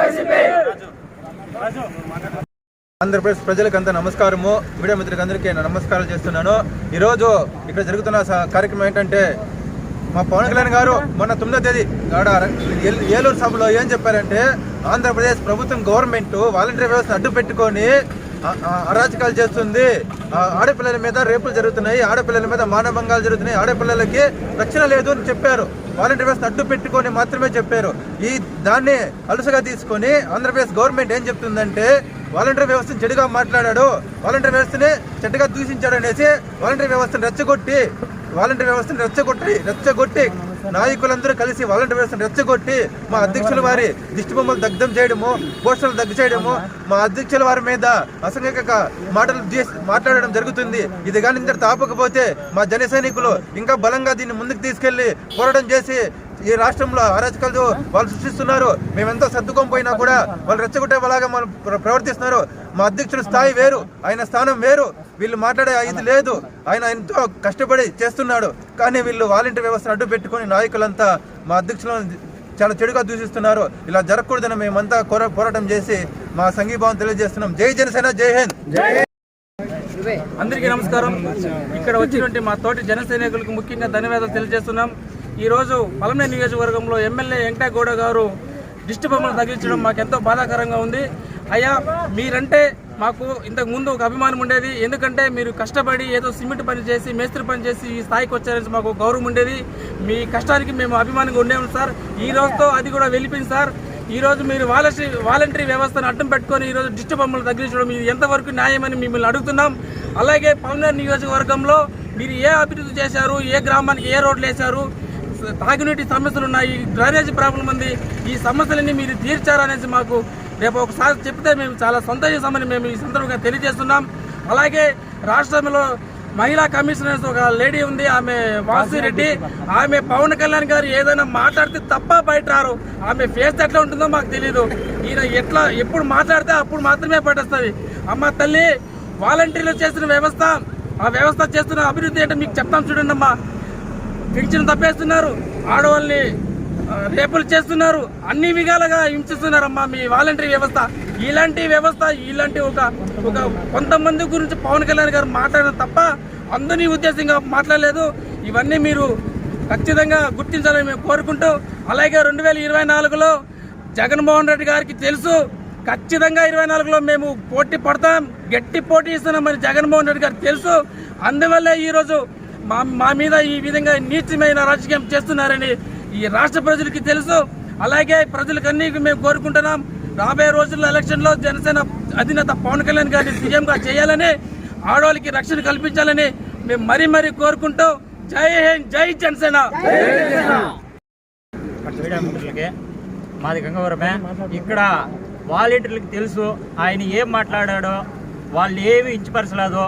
YCP Andhra Pradesh ప్రజలకంతా నమస్కారము. Media మిత్రులకు అందరికీ నమస్కారాలు చేస్తున్నాను. ఈరోజు ఇక్కడ జరుగుతున్న కార్యక్రమం ఏంటంటే మా పవన్ కళ్యాణ్ గారు మొన్న తొమ్మిదో తేదీ ఆడ ఏల్- ఏలూరు సభలో ఏం చెప్పారంటే ఆంధ్రప్రదేశ్ ప్రభుత్వం గవర్నమెంట్ వాలంటీర్ వ్యవస్థను అడ్డు పెట్టుకొని అరాచకాలు చేస్తుంది. ఆడపిల్లల మీద రేపులు జరుగుతున్నాయి. ఆడపిల్లల మీద మానభంగాలు జరుగుతున్నాయి. ఆడపిల్లలకి రక్షణ లేదు అని చెప్పారు. వాలంటీర్ వ్యవస్థ అడ్డు పెట్టుకొని మాత్రమే చెప్పారు. ఈ దాన్ని అలుసుగా తీసుకొని ఆంధ్రప్రదేశ్ గవర్నమెంట్ ఏం చెప్తుందంటే వాలంటీర్ వ్యవస్థను చెడుగా మాట్లాడాడు. వాలంటీర్ వ్యవస్థని చెడ్డగా దూషించాడు అనేసి వాలంటీర్ వ్యవస్థను రెచ్చగొట్టి వాలంటీర్ వ్యవస్థను రెచ్చగొట్టి రెచ్చగొట్టి నాయకులందరూ కలిసి వాలంటీర్స్ రెచ్చగొట్టి మా అధ్యక్షుల వారి దిష్టి బొమ్మలు దగ్ధం చేయడము పోస్టర్లు దగ్గ చేయడము మా అధ్యక్షుల వారి మీద అసంఘిక మాటలు చేసి- మాట్లాడడం జరుగుతుంది. ఇది కానీ ఇంత తాపకపోతే మా జన సైనికులు ఇంకా బలంగా దీన్ని ముందుకు తీసుకెళ్ళి పోరాటం చేసి ఈ రాష్ట్రంలో అరాచకాలు వాళ్ళు సృష్టిస్తున్నారు. మేమెంతో సర్దుకొని పోయినా కూడా వాళ్ళు రెచ్చగొట్టే వాళ్ళగా మనం ప్రవర్తిస్తున్నారు. మా అధ్యక్షుడు స్థాయి వేరు ఆయన స్థానం వేరు. వీళ్ళు మాట్లాడే ఇది లేదు. ఆయన ఎంతో కష్టపడి చేస్తున్నాడు. కానీ వీళ్ళు వాలంటీర్ వ్యవస్థను అడ్డు పెట్టుకొని నాయకులంతా మా అధ్యక్షులను చాలా చెడుగా దూషిస్తున్నారు. ఇలా జరగకూడదని మేమంతా కోర- పోరాటం చేసి మా సంఘీభావం తెలియజేస్తున్నాం. జై జనసేన జై హింద్! అందరికీ నమస్కారం. ఇక్కడ వచ్చినటువంటి మా తోటి జన సైనికులకు ముఖ్యంగా ధన్యవాదాలు తెలియజేస్తున్నాం. ఈరోజు పలమనే నియోజకవర్గంలో ఎమ్మెల్యే వెంకటగౌడ గారు దిష్టి బొమ్మలు తగిలించడం మాకు ఎంతో బాధాకరంగా ఉంది. అయ్యా మీరంటే మాకు ఇంతకు ముందు ఒక అభిమానం ఉండేది. ఎందుకంటే మీరు కష్టపడి ఏదో సిమెంట్ పని చేసి మేస్త్రి పని చేసి ఈ స్థాయికి వచ్చారని మాకు గౌరవం ఉండేది. మీ కష్టానికి మేము అభిమానంగా ఉండేము సార్. ఈ రోజుతో అది కూడా వెళ్ళిపోయింది సార్. ఈ రోజు మీరు వాలంటరీ వాలంటరీ వ్యవస్థను అడ్డం పెట్టుకొని ఈరోజు రోజు డిస్ట్రిక్ట్ బొమ్మలు తగ్గించడం ఇది ఎంతవరకు న్యాయమని మిమ్మల్ని అడుగుతున్నాం. అలాగే పవనర్ నియోజకవర్గంలో మీరు ఏ అభివృద్ధి చేశారు? ఏ గ్రామానికి ఏ రోడ్లు వేశారు? తాగునీటి సమస్యలు ఉన్నాయి. డ్రైనేజ్ ప్రాబ్లం ఉంది. ఈ సమస్యలన్నీ మీరు తీర్చారనేసి మాకు రేపు ఒకసారి చెప్తే మేము చాలా సంతోషిస్తామని మేము ఈ సందర్భంగా తెలియజేస్తున్నాం. అలాగే రాష్ట్రంలో మహిళా కమిషనర్స్ ఒక లేడీ ఉంది ఆమె వాసిరెడ్డి ఆమె పవన్ కళ్యాణ్ గారు ఏదైనా మాట్లాడితే తప్ప బయట రారు. ఆమె ఫేస్ ఎట్లా ఉంటుందో మాకు తెలియదు ఈయన ఎట్లా ఎప్పుడు మాట్లాడితే అప్పుడు మాత్రమే పట్టేస్తుంది. అమ్మ తల్లి వాలంటీర్లు చేసిన వ్యవస్థ ఆ వ్యవస్థ చేస్తున్న అభివృద్ధి అంటే మీకు చెప్తాం చూడండి అమ్మా. పింఛను తప్పేస్తున్నారు. ఆడవాళ్ళని రేపులు చేస్తున్నారు. అన్ని విధాలుగా హింసిస్తున్నారమ్మా మీ వాలంటరీ వ్యవస్థ. ఇలాంటి వ్యవస్థ ఇలాంటి ఒక ఒక కొంతమంది గురించి పవన్ కళ్యాణ్ గారు మాట్లాడడం తప్ప అందరినీ ఉద్దేశంగా మాట్లాడలేదు. ఇవన్నీ మీరు ఖచ్చితంగా గుర్తించాలని మేము కోరుకుంటూ అలాగే రెండు వేల ఇరవై నాలుగులో జగన్మోహన్ రెడ్డి గారికి తెలుసు ఖచ్చితంగా ఇరవై నాలుగులో మేము పోటీ పడతాం గట్టి పోటీ ఇస్తున్నామని జగన్మోహన్ రెడ్డి గారికి తెలుసు. అందువల్లే ఈరోజు మా మా మీద ఈ విధంగా నీచమైన రాజకీయం చేస్తున్నారని ఈ రాష్ట్ర ప్రజలకి తెలుసు. అలాగే ప్రజలకన్నీ అన్ని మేము కోరుకుంటున్నాం. రాబోయే రోజుల్లో ఎలక్షన్లో జనసేన అధినేత పవన్ కళ్యాణ్ గారిని సీఎంగా చేయాలని ఆడవాళ్ళకి రక్షణ కల్పించాలని మేము మరీ మరీ కోరుకుంటూ జై హింద్ జై జనసేన. మీడియా మిత్రులకి మాది గంగవరమే. ఇక్కడ వాలంటీర్లకు తెలుసు ఆయన ఏం మాట్లాడాడో వాళ్ళు ఏమి ఇచ్చిపరచలేదు.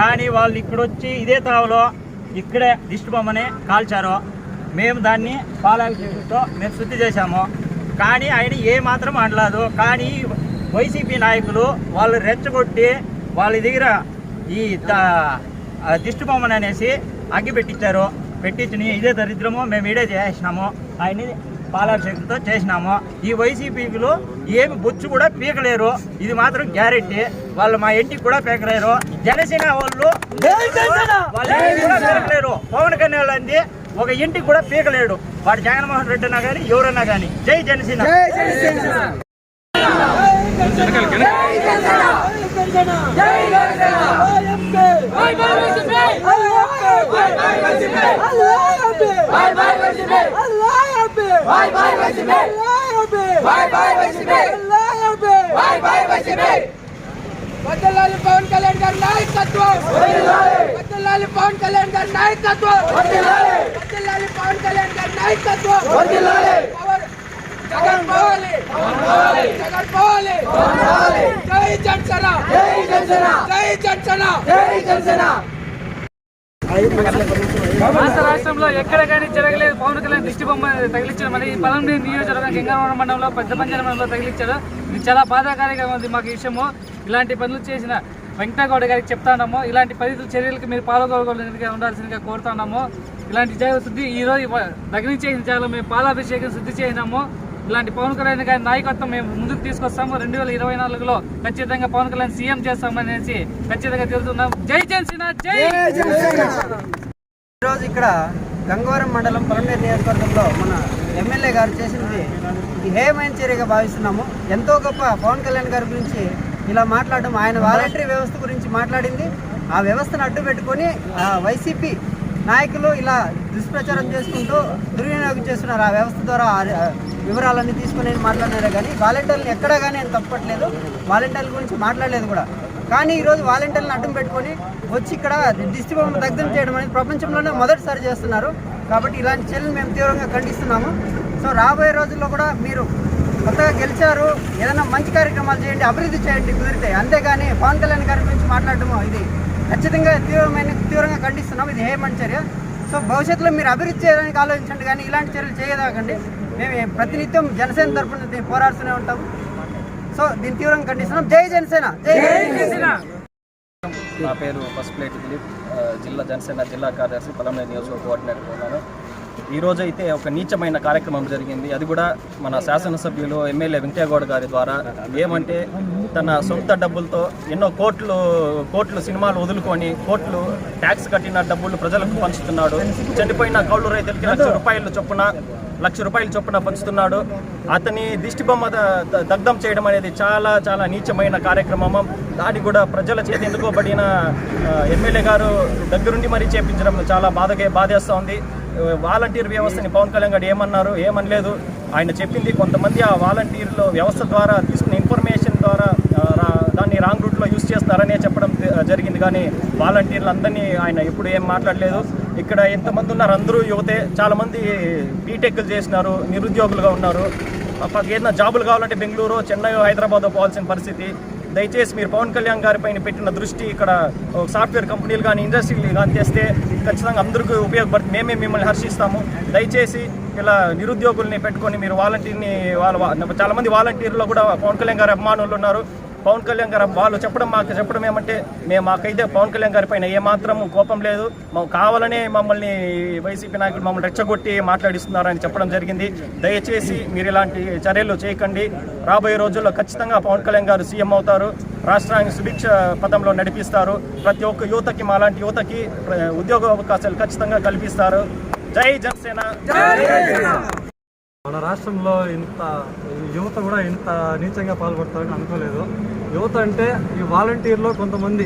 కానీ వాళ్ళు ఇక్కడ వచ్చి ఇదే తావలో ఇక్కడే దిష్టి కాల్చారు. మేము దాన్ని పాలాభిషేకంతో మేము శుద్ధి చేశాము. కానీ ఆయన ఏ మాత్రం మాట్లాడదు కానీ వైసీపీ నాయకులు వాళ్ళు రెచ్చగొట్టి వాళ్ళ దగ్గర ఈ ద- ఆ దిష్టి బొమ్మని అనేసి అగ్గి పెట్టించారు పెట్టించి ఇదే దరిద్రము మేము ఇడే చేసినాము. ఆయన్ని పాలాభిషేకంతో చేసినాము. ఈ వైసీపీకులు ఏమి బొచ్చు కూడా పీకలేరు. ఇది మాత్రం గ్యారెంటీ. వాళ్ళు మా ఇంటికి కూడా పీకలేరు. జనసేన వాళ్ళు వాళ్ళు కూడా పీకలేరు. పవన్ కళ్యాణ్ అంది ఒక ఇంటికి కూడా పీకలేడు. వాడు జగన్మోహన్ రెడ్డి అన్నా కానీ ఎవరన్నా కానీ జై జనసేన. పవన్ కళ్యాణ్ గారి నాయకత్వం పవన్ కళ్యాణ్ గారి నాయకత్వం! వద్దలాలి పవన్ కళ్యాణ్ గారి నాయకత్వం! పవన్ జగన్ పోవాలి! జగన్ పోవాలి! జై జనసేన! జై జనసేన! జై జనసేన! జై జనసేన! రాష్ట్ర రాష్ట్రంలో ఎక్కడ కానీ జరగలేదు. పవన్ కళ్యాణ్ దిష్టి బొమ్మ తగిలించడం మరి ఈ పలంనేరు నియోజకవర్గం గంగావరం మండలంలో పెద్ద పంజాల మండలంలో తగిలించారు ఇది చాలా బాధాకరంగా ఉంది మాకు విషయము. ఇలాంటి పనులు చేసిన వెంకటగౌడ గారికి చెప్తాన్నాము ఇలాంటి పరిస్థితుల చర్యలకు మీరు పాల్గొనగలిగా ఉండాల్సిందిగా కోరుతున్నాము ఇలాంటి జాగ శుద్ధి ఈ రోజు దగ్గర చేసిన మేము పాలాభిషేకం శుద్ధి చేసినాము. ఇలాంటి పవన్ కళ్యాణ్ గారి నాయకత్వం మేము ముందుకు తీసుకొస్తాము. రెండు వేల ఇరవై నాలుగులో ఖచ్చితంగా పవన్ కళ్యాణ్ సీఎం చేస్తామనేసి ఖచ్చితంగా తెలుస్తున్నాం. జై జనసేన జై ఈరోజు ఇక్కడ గంగవరం మండలం పొలంనేరు నియోజకవర్గంలో మన ఎమ్మెల్యే గారు చేసినది హేమైన చర్యగా భావిస్తున్నాము. ఎంతో గొప్ప పవన్ కళ్యాణ్ గారి గురించి ఇలా మాట్లాడడం ఆయన వాలంటరీ వ్యవస్థ గురించి మాట్లాడింది. ఆ వ్యవస్థను అడ్డు పెట్టుకొని వైసీపీ నాయకులు ఇలా దుష్ప్రచారం చేసుకుంటూ దుర్వినియోగం చేస్తున్నారు. ఆ వ్యవస్థ ద్వారా వివరాలన్నీ తీసుకుని మాట్లాడినారే కానీ వాలంటీర్లను ఎక్కడా కానీ నేను తప్పట్లేదు. వాలంటీర్ల గురించి మాట్లాడలేదు కూడా. కానీ ఈరోజు వాలంటీర్లను అడ్డం పెట్టుకొని వచ్చి ఇక్కడ దిష్టి బొమ్మ దగ్ధం చేయడం అనేది ప్రపంచంలోనే మొదటిసారి చేస్తున్నారు. కాబట్టి ఇలాంటి చర్యలు మేము తీవ్రంగా ఖండిస్తున్నాము. సో రాబోయే రోజుల్లో కూడా మీరు కొత్తగా గెలిచారు. ఏదైనా మంచి కార్యక్రమాలు చేయండి అభివృద్ధి చేయండి కుదిరితే. అంతేగాని పవన్ కళ్యాణ్ గారి గురించి మాట్లాడటము ఇది ఖచ్చితంగా తీవ్రమైన తీవ్రంగా ఖండిస్తున్నాం. ఇది హేమంత్ చర్య. సో భవిష్యత్తులో మీరు అభివృద్ధి చేయడానికి ఆలోచించండి కానీ ఇలాంటి చర్యలు చేయదాకండి. మేము ప్రతినిత్యం జనసేన తరపున దీన్ని పోరాడుతూనే ఉంటాం. సో దీన్ని తీవ్రంగా ఖండిస్తున్నాం. జై జనసేన! జై జనసేన! నా పేరు పసుపులేటి దిలీప్. జిల్లా జనసేన జిల్లా కార్యదర్శి పలమనేరు నియోజకవర్గ కోఆర్డినేటర్ ఉన్నాను. ఈ రోజు అయితే ఒక నీచమైన కార్యక్రమం జరిగింది. అది కూడా మన శాసనసభ్యులు ఎమ్మెల్యే వెంకయ్యగౌడ్ గారి ద్వారా. ఏమంటే తన సొంత డబ్బులతో ఎన్నో కోట్లు కోట్లు సినిమాలు వదులుకొని కోట్లు ట్యాక్స్ కట్టిన డబ్బులు ప్రజలకు పంచుతున్నాడు. చనిపోయిన కౌలు రైతులకి లక్ష రూపాయలు చొప్పున లక్ష రూపాయలు చొప్పున పంచుతున్నాడు. అతని దిష్టిబొమ్మ ద- దగ్ధం చేయడం అనేది చాలా చాలా నీచమైన కార్యక్రమం. దాన్ని కూడా ప్రజల చేత ఎందుకోబడిన ఎమ్మెల్యే గారు దగ్గరుండి మరీ చేపించడం చాలా బాధగా బాధేస్తూ ఉంది. వాలంటీర్ వ్యవస్థని పవన్ కళ్యాణ్ గారు ఏమన్నారు ఏమనలేదు. ఆయన చెప్పింది కొంతమంది ఆ వాలంటీర్లు వ్యవస్థ ద్వారా తీసుకున్న ఇన్ఫర్మేషన్ ద్వారా రా- దాన్ని రాంగ్ రూట్లో యూస్ చేస్తారనే చెప్పడం జరిగింది. కానీ వాలంటీర్లు అందరినీ ఆయన ఎప్పుడు ఏం మాట్లాడలేదు. ఇక్కడ ఎంతమంది ఉన్నారు? అందరూ యువతే. చాలామంది బీటెక్లు చేసినారు నిరుద్యోగులుగా ఉన్నారు. ఏదైనా జాబులు కావాలంటే బెంగళూరు చెన్నై హైదరాబాద్ పోవాల్సిన పరిస్థితి. దయచేసి మీరు పవన్ కళ్యాణ్ గారి పైన పెట్టిన దృష్టి ఇక్కడ సాఫ్ట్వేర్ కంపెనీలు కానీ ఇండస్ట్రీలు కానీ తెస్తే ఖచ్చితంగా అందరికీ ఉపయోగపడుతుంది. మేమే మిమ్మల్ని హర్షిస్తాము. దయచేసి ఇలా నిరుద్యోగుల్ని పెట్టుకొని మీరు వాలంటీర్ని వాళ్ళ చాలామంది వాలంటీర్లో కూడా పవన్ కళ్యాణ్ గారి అభిమానులు ఉన్నారు. పవన్ కళ్యాణ్ గారు వాళ్ళు చెప్పడం మాకు చెప్పడం ఏమంటే మేము మాకైతే పవన్ కళ్యాణ్ గారి పైన ఏమాత్రం కోపం లేదు. మాకు కావాలనే మమ్మల్ని వైసీపీ నాయకులు మమ్మల్ని రెచ్చగొట్టి మాట్లాడిస్తున్నారని చెప్పడం జరిగింది. దయచేసి మీరు ఇలాంటి చర్యలు చేయకండి. రాబోయే రోజుల్లో ఖచ్చితంగా పవన్ కళ్యాణ్ గారు సీఎం అవుతారు. రాష్ట్రాన్ని సుభిక్ష పదంలో నడిపిస్తారు. ప్రతి ఒక్క యువతకి మాలాంటి యువతకి ఉద్యోగ అవకాశాలు ఖచ్చితంగా కల్పిస్తారు. జై జనసేన. మన రాష్ట్రంలో ఇంత యువత కూడా ఇంత నీచంగా పాల్పడతారని అనుకోలేదు. యువత అంటే ఈ వాలంటీర్లో కొంతమంది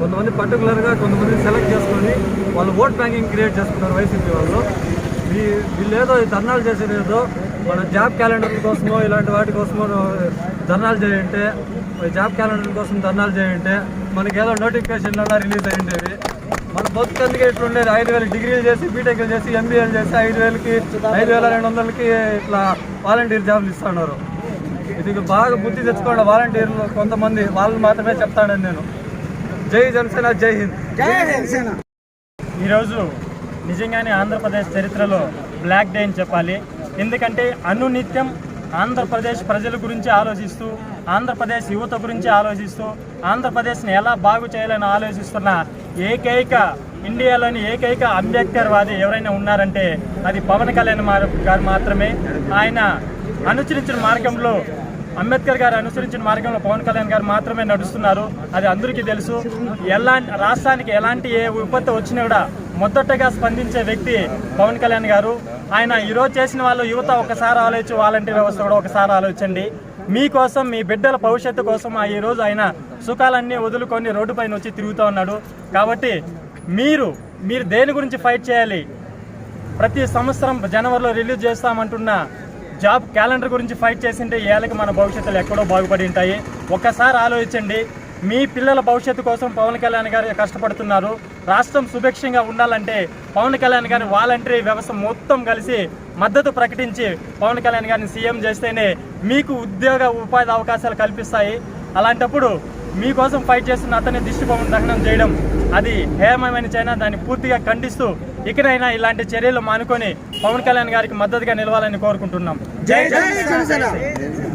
కొంతమంది పర్టికులర్గా కొంతమంది సెలెక్ట్ చేసుకొని వాళ్ళు ఓట్ బ్యాంకింగ్ క్రియేట్ చేసుకున్నారు వైసీపీ వాళ్ళు. ఈ వీళ్ళేదో ఈ ధర్నాలు చేసేదేదో మన జాబ్ క్యాలెండర్ కోసమో ఇలాంటి వాటి కోసమో ధర్నాలు చేయంటే జాబ్ క్యాలెండర్ కోసం ధర్నాలు చేయంటే మనకి ఏదో నోటిఫికేషన్లు రిలీజ్ అయ్యిండేవి మన బతుకందుకే ఇట్లా ఉండేది. ఐదు వేలు డిగ్రీలు చేసి బీటెక్లు చేసి ఎంబీఏలు చేసి ఐదు వేలకి ఐదు వేల రెండు వందలకి ఇట్లా వాలంటీర్ జాబ్లు ఇస్తున్నారు. ఇది బాగా బుద్ధి తెచ్చుకోండి వాలంటీర్లు కొంతమంది. వాళ్ళు మాత్రమే చెప్తానని నేను. జై జనసేన జై హింద్. ఈరోజు నిజంగానే ఆంధ్రప్రదేశ్ చరిత్రలో బ్లాక్ డే అని చెప్పాలి. ఎందుకంటే అనునిత్యం ఆంధ్రప్రదేశ్ ప్రజల గురించి ఆలోచిస్తూ ఆంధ్రప్రదేశ్ యువత గురించి ఆలోచిస్తూ ఆంధ్రప్రదేశ్ని ఎలా బాగు చేయాలని ఆలోచిస్తున్న ఏకైక ఇండియాలోని ఏకైక అంబేద్కర్ వాది ఎవరైనా ఉన్నారంటే అది పవన్ కళ్యాణ్ గారు మాత్రమే. ఆయన అనుసరించిన మార్గంలో అంబేద్కర్ గారు అనుసరించిన మార్గంలో పవన్ కళ్యాణ్ గారు మాత్రమే నడుస్తున్నారు. అది అందరికీ తెలుసు. ఎలా రాష్ట్రానికి ఎలాంటి ఏ విపత్తు వచ్చినా కూడా మొదటగా స్పందించే వ్యక్తి పవన్ కళ్యాణ్ గారు. ఆయన ఈరోజు చేసిన వాళ్ళు యువత ఒకసారి ఆలోచించి వాలంటీర్ వ్యవస్థ కూడా ఒకసారి ఆలోచించండి. మీకోసం మీ బిడ్డల భవిష్యత్తు కోసం ఆ ఈరోజు ఆయన సుఖాలన్నీ వదులుకొని రోడ్డుపైన వచ్చి తిరుగుతూ ఉన్నాడు. కాబట్టి మీరు మీరు దేని గురించి ఫైట్ చేయాలి? ప్రతి సంవత్సరం జనవరిలో రిలీజ్ చేస్తామంటున్న జాబ్ క్యాలెండర్ గురించి ఫైట్ చేసింటే ఏళ్ళకి మన భవిష్యత్తులో ఎక్కడో బాగుపడి ఉంటాయి. ఒక్కసారి ఆలోచించండి. మీ పిల్లల భవిష్యత్తు కోసం పవన్ కళ్యాణ్ గారు కష్టపడుతున్నారు. రాష్ట్రం సుభిక్షంగా ఉండాలంటే పవన్ కళ్యాణ్ గారి వాలంటరీ వ్యవస్థ మొత్తం కలిసి మద్దతు ప్రకటించి పవన్ కళ్యాణ్ గారిని సీఎం చేస్తేనే మీకు ఉద్యోగ ఉపాధి అవకాశాలు కల్పిస్తాయి. అలాంటప్పుడు మీకోసం ఫైట్ చేస్తున్న అతని దిష్టిబొమ్మను దహనం చేయడం అది హేమమైన చైనా దాన్ని పూర్తిగా ఖండిస్తూ ఇక్కడైనా ఇలాంటి చర్యలు మానుకొని పవన్ కళ్యాణ్ గారికి మద్దతుగా నిలవాలని కోరుకుంటున్నాం. జై జై